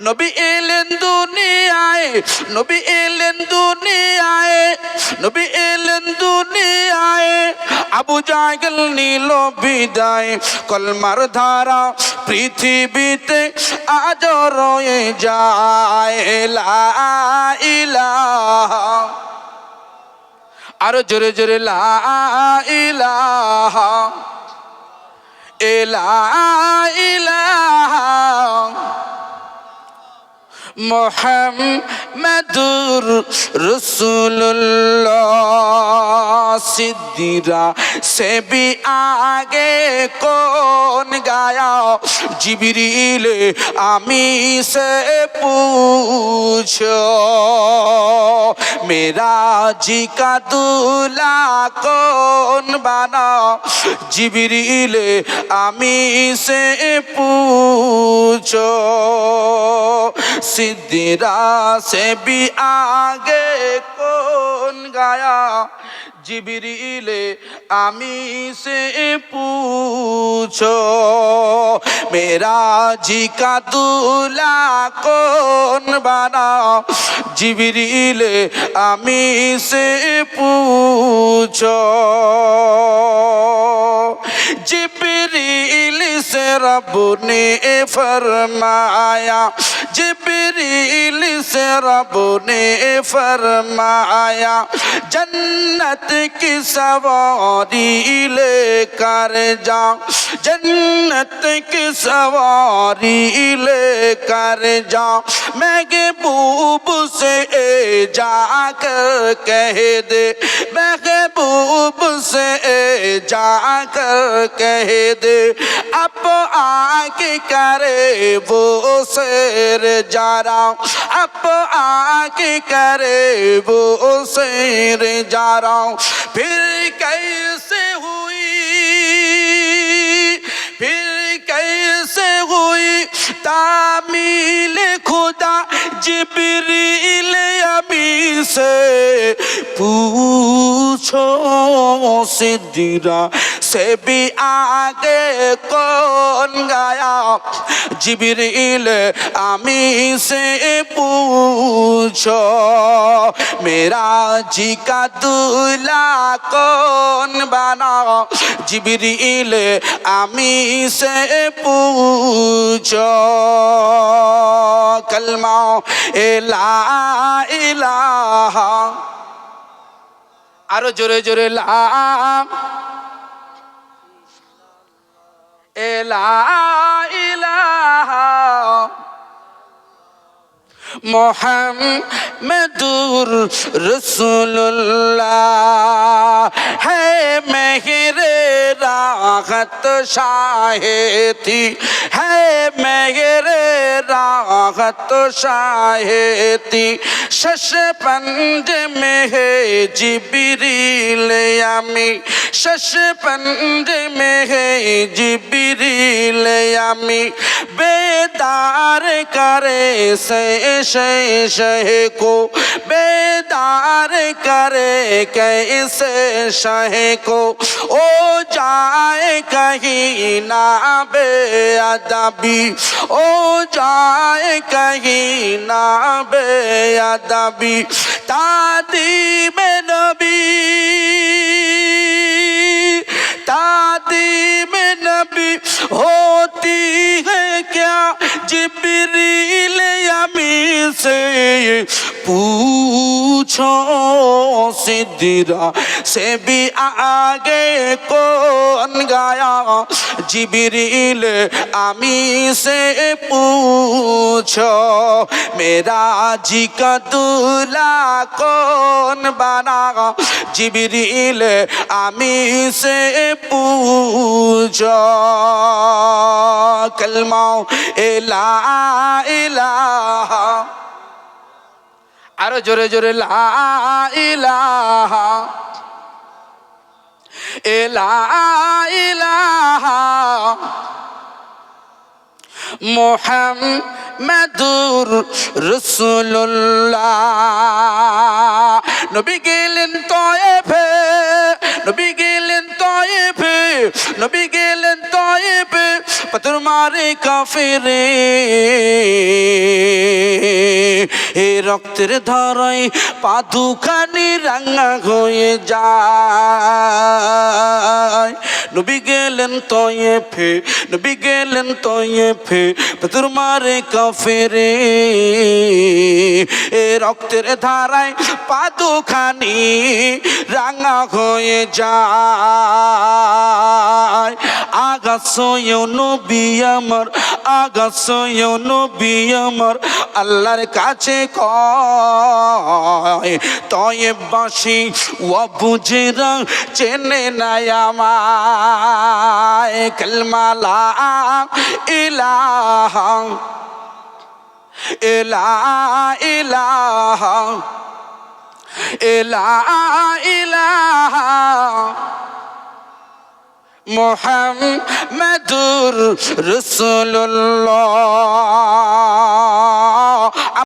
নবী এলেন দুনিয়ায়, নবী এলেন দুনিয়ায়, নবী এলেন দুনিয়ায়। আবু জাগল নীল বিদায়, কলমার ধারা পৃথিবীতে আজ রয়ে যায়। ইলাহা। আরও জোরে জোরে, লা ইলাহা। এলা ইলাহা মোহাম্মদুর রসুল্লাহ সিদ্দিরা, সে আগে কোন গায়া? জিবিরিলে, আমি সে পুছ। মেরা জি কা দুলা কোন বানা? জিবিরিলে, আমি সে পুছ। সিদ্দিরা, সে নেবি আগে কোন গায়া? জিবিরিলে আমি সে পুছো। মেরা জিকা দুলা কোন বানা? জিবিরিলে আমি সে পুছো। জিবিরিলে से रब ने फरमाया जिबरील से रब ने फरमाया जन्नत की सवारी लेकर जा। जन्नत की सवारी लेकर जा महबूब से ए जाकर कह दे महबूब से ए जाकर कह दे अब आके करे वो शेर जारा अब आके करे वो शेर जारा फिर ہوئی تعمیل خدا جبریل امی سے پوچھو سدرا से भी आगे कौन गाया जिबरील अमी से पूछो मेरा जी का दूल्हा कौन बना जिबरील अमी से पूछो कलमा এলা ইলাহা আরো জোরে জোরে লাম এলা ইলাহা মোহাম্মদুর রসুল্লাহ হে মেহরে राहत शाहेती है मेरे राहत शाहेती शश पंज में है जिबरील यामी। शश पंज में है जिबरील यामी। बेदार करे से शह को। बेदार करे कैसे शह को ओ जाए कहीं ना बेअदबी ओ जाए कहीं ना बेअदबी तादी में नबी तादी में नबी होती है क्या जिबरील यमी से पूछो सिद्धिरा से भी आगे कौन गाया जिबरील आमी से पूछो मेरा जी का दूल्हा कौन बना जिबरील आमी से पूछो कलमाओ इला इला আরও জোরে জোরে, লা ইলাহা। এলা ইলাহা। মোহাম্মদুর রসুল্লাহ নবী গেলেন তয়েফে, নবী গেলেন তয়েফে, নবী গেলেন পাথর মারে কাফেরে এ রক্তের ধরাই পাদুখানি রাঙা হয়ে যায় নবী গেলেন তয়ে ফে নবী গেলেন তয়ে ফে পাথর মারে কাফেরে রক্তের ধারায় পাদুখানি রাঙা হয়ে যায়। আগাছয় নবী আমার আগাছয় নবী আমার, আল্লাহর কাছে কয় তয়ে বাসি ও বুঝেরা চেনে নাই আমায়। কলমালা ইলাহা এলা ইলাহ এলা ইলাহ। মোহাম্মদুর রসুল্লাহ